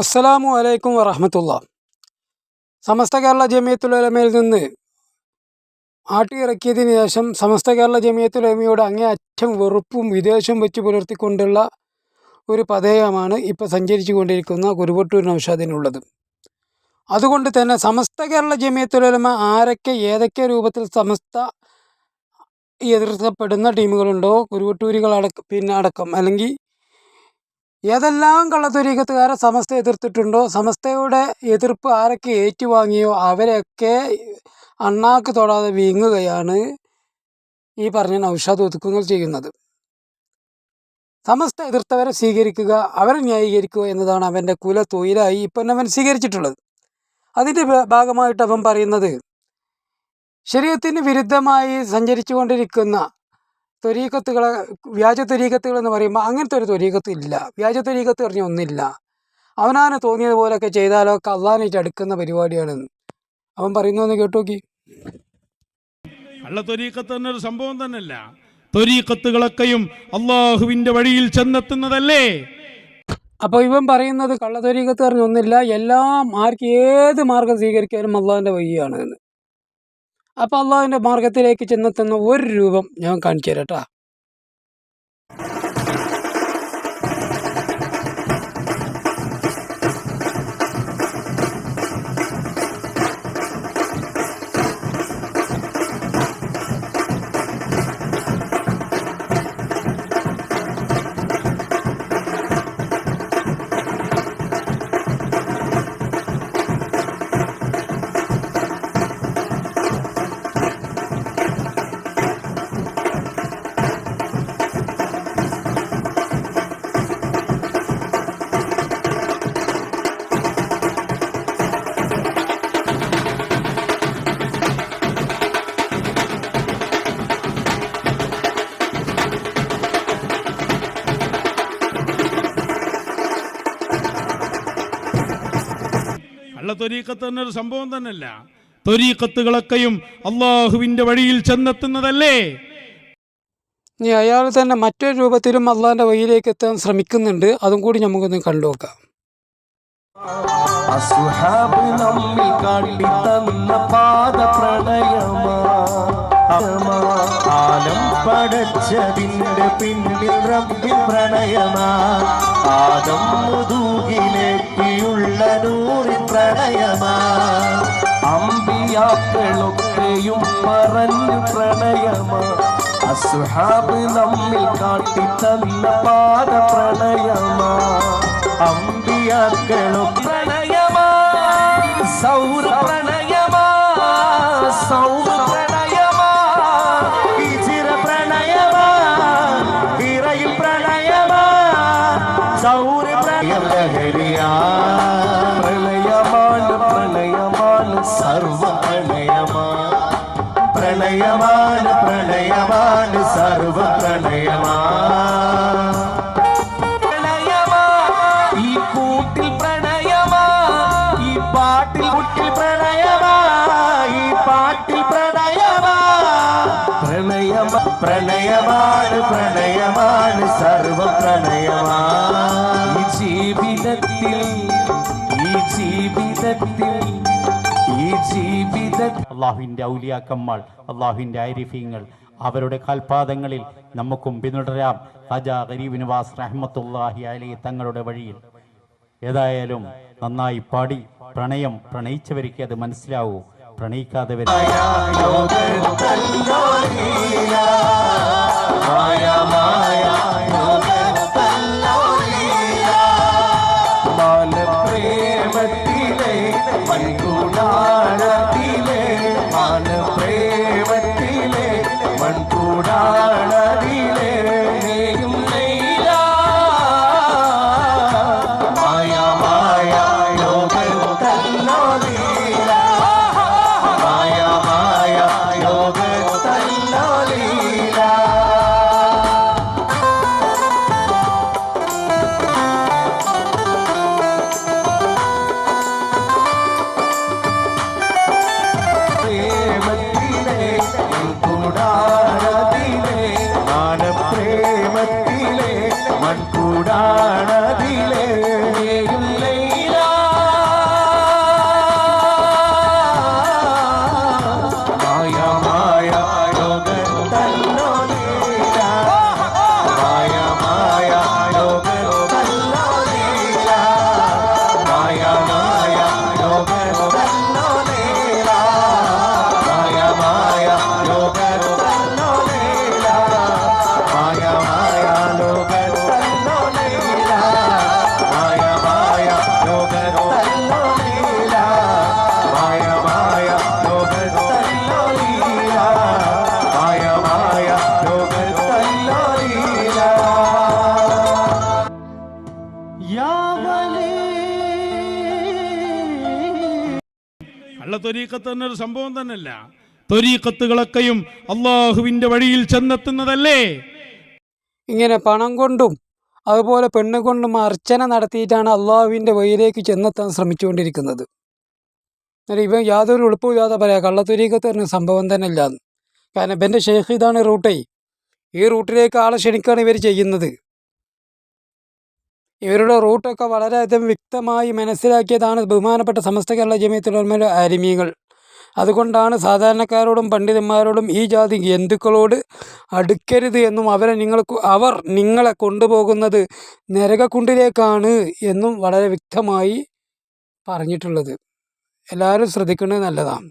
അസ്സലാമു അലൈക്കും വറഹമത്തുള്ള. സമസ്ത കേരള ജമിയത്തുലമയിൽ നിന്ന് ആട്ടിയിറക്കിയതിനു ശേഷം സമസ്ത കേരള ജമിയത്തുലമയോട് അങ്ങേ അറ്റം വെറുപ്പും വിദേശവും വെച്ച് പുലർത്തിക്കൊണ്ടുള്ള ഒരു പതയമാണ് ഇപ്പോൾ സഞ്ചരിച്ചു കൊണ്ടിരിക്കുന്ന കുരുവട്ടൂർ നൌഷാദിനുള്ളത്. അതുകൊണ്ട് തന്നെ സമസ്ത കേരള ജമിയത്തുലമ ആരൊക്കെ ഏതൊക്കെ രൂപത്തിൽ സമസ്ത എതിർക്കപ്പെടുന്ന ടീമുകളുണ്ടോ കുരുവട്ടൂരികളടക്കം പിന്നെ അടക്കം അല്ലെങ്കിൽ ഏതെല്ലാം കള്ളത്തൊരീക്കത്തുകാരെ സമസ്ത എതിർത്തിട്ടുണ്ടോ സമസ്തയുടെ എതിർപ്പ് ആരൊക്കെ ഏറ്റുവാങ്ങിയോ അവരെയൊക്കെ അണ്ണാക്ക് തൊടാതെ വീങ്ങുകയാണ് ഈ പറഞ്ഞ നൗഷാദ് ഒതുക്കുങ്ങൾ ചെയ്യുന്നത്. സമസ്ത എതിർത്തവരെ സ്വീകരിക്കുക അവരെ ന്യായീകരിക്കുക എന്നതാണ് അവന്റെ കുല തൊഴിലായി ഇപ്പം അവൻ സ്വീകരിച്ചിട്ടുള്ളത്. അതിന്റെ ഭാഗമായിട്ട് അവൻ പറയുന്നത് ശരീരത്തിന് വിരുദ്ധമായി സഞ്ചരിച്ചു കൊണ്ടിരിക്കുന്ന ത്വരീക്കത്തുകളെ വ്യാജ തൊരീക്കത്തുകൾ എന്ന് പറയുമ്പോൾ അങ്ങനത്തെ ഒരു ത്വരീക്കത്ത് ഇല്ല. വ്യാജ തൊരീക്കത്ത് പറഞ്ഞ ഒന്നില്ല. അവനാണ് തോന്നിയതുപോലൊക്കെ ചെയ്താലോ കള്ളാനായിട്ട് അള്ളാനായിട്ട് അടുക്കുന്ന പരിപാടിയാണ്. അവൻ പറയുന്നതെന്ന് കേട്ടോക്കി. അല്ല കള്ള ത്വരീക്കത്ത് തന്നെ ഒരു സംഭവം തന്നെയല്ല. ത്വരീക്കത്തുകളൊക്കെയും അള്ളാഹുവിന്റെ വഴിയിൽ ചെന്നെത്തുന്നതല്ലേ? അപ്പോൾ ഇവൻ പറയുന്നത് കള്ളത്വരീക്കത്ത് പറഞ്ഞൊന്നില്ല എല്ലാം ആർക്ക് ഏത് മാർഗം സ്വീകരിക്കാനും അള്ളാഹിന്റെ വഴിയാണ് എന്ന്. അപ്പോൾ അള്ളാഹുവിന്റെ മാർഗത്തിലേക്ക് ചെന്നെത്തുന്ന ഒരു രൂപം ഞാൻ കാണിച്ചു തരാം കേട്ടോ. കള്ള തൊരീക്കത്ത് തന്നെ ഒരു സംഭവം തന്നെയല്ല. തൊരീക്കത്തുകളൊക്കെയും അള്ളാഹുവിന്റെ വഴിയിൽ ചെന്നെത്തുന്നതല്ലേ? ഇനി അയാൾ തന്നെ മറ്റൊരു രൂപത്തിലും അള്ളാഹിന്റെ വഴിയിലേക്ക് എത്താൻ ശ്രമിക്കുന്നുണ്ട്. അതും കൂടി നമുക്കൊന്ന് കണ്ടുനോക്കാം അസുഹാബ് നമ്മിൽ കാട്ടി തന്ന പാദ പ്രണയമാ ആലം പടച്ചതിന്റെ പിന്നിൽ റബ്ബിൻ പ്രണയമാ. ആദം മുതൂകിലെത്തിയുള്ള നൂറി പ്രണയമാ. അമ്പിയാക്കളൊക്കെയും പറഞ്ഞു പ്രണയമാ. അസുഹാബ് നമ്മിൽ കാട്ടി തന്ന പാത പ്രണയമാ അമ്പിയാക്കളും പ്രണയമാ. സൗര പ്രണയമാ സൗര പ്രണയമാണ് സർവ പ്രണയമാ പ്രണയമാണ് പ്രണയമാണ് സർവ പ്രണയമാ പ്രണയമാ ഈ കൂട്ടിൽ പ്രണയമാ ഈ പാട്ടിൽ കുട്ടിൽ പ്രണയമാ ഈ പാട്ടിൽ പ്രണയമാ പ്രണയമ പ്രണയമാണ് പ്രണയമാണ് സർവ പ്രണയമാ ഈ ജീവിതത്തിൽ ഈ ജീവിതത്തിൽ ജീവിതത്തിൽ അള്ളാഹുവിന്റെ ഔലിയാക്കന്മാൾ അള്ളാഹുവിന്റെ ആരിഫീങ്ങൾ അവരുടെ കാൽപാദങ്ങളിൽ നമുക്കും പിന്തുടരാം ഖജ ഗരീബ് നിവാസ് റഹ്മത്തുല്ലാഹി അലി തങ്ങളുടെ വഴിയിൽ. ഏതായാലും നന്നായി പാടി പ്രണയം പ്രണയിച്ചവർക്ക് അത് മനസ്സിലാവൂ. പ്രണയിക്കാതെ മായ மண்கூடானதிலே കള്ളത്തൊരീക്കത്ത് ഒരു സംഭവം തന്നെയല്ല. തൊരീക്കത്തുകളൊക്കെയും അള്ളാഹുവിന്റെ വഴിയിൽ ചെന്നെത്തുന്നതല്ലേ? ഇങ്ങനെ പണം കൊണ്ടും അതുപോലെ പെണ്ണു കൊണ്ടും അർച്ചന നടത്തിയിട്ടാണ് അള്ളാഹുവിന്റെ വഴിയിലേക്ക് ചെന്നെത്താൻ ശ്രമിച്ചുകൊണ്ടിരിക്കുന്നത്. ഇവ ഇവൻ യാതൊരു എളുപ്പമില്ലാതെ പറയാം കള്ളത്തൊരീക്കത്ത് തന്നെ സംഭവം തന്നെ ഇല്ലാന്ന് കാരണം ഇവന്റെ ഷെയ്ഖ് ഇതാണ് റൂട്ടേ. ഈ റൂട്ടിലേക്ക് ആളെ ക്ഷണിക്കുകയാണ് ഇവർ ചെയ്യുന്നത്. ഇവരുടെ റൂട്ടൊക്കെ വളരെയധികം വ്യക്തമായി മനസ്സിലാക്കിയതാണ് ബഹുമാനപ്പെട്ട സമസ്ത കേരള ജമിയത്തുലമയുടെ അരിമീകൾ അതുകൊണ്ടാണ് സാധാരണക്കാരോടും പണ്ഡിതന്മാരോടും ഈ ജാതി ജന്തുക്കളോട് അടുക്കരുത് എന്നും അവരെ നിങ്ങൾ അവർ നിങ്ങളെ കൊണ്ടുപോകുന്നത് നരകക്കുണ്ടിലേക്കാണ് എന്നും വളരെ വ്യക്തമായി പറഞ്ഞിട്ടുള്ളത്. എല്ലാവരും ശ്രദ്ധിക്കുന്നത് നല്ലതാണ്.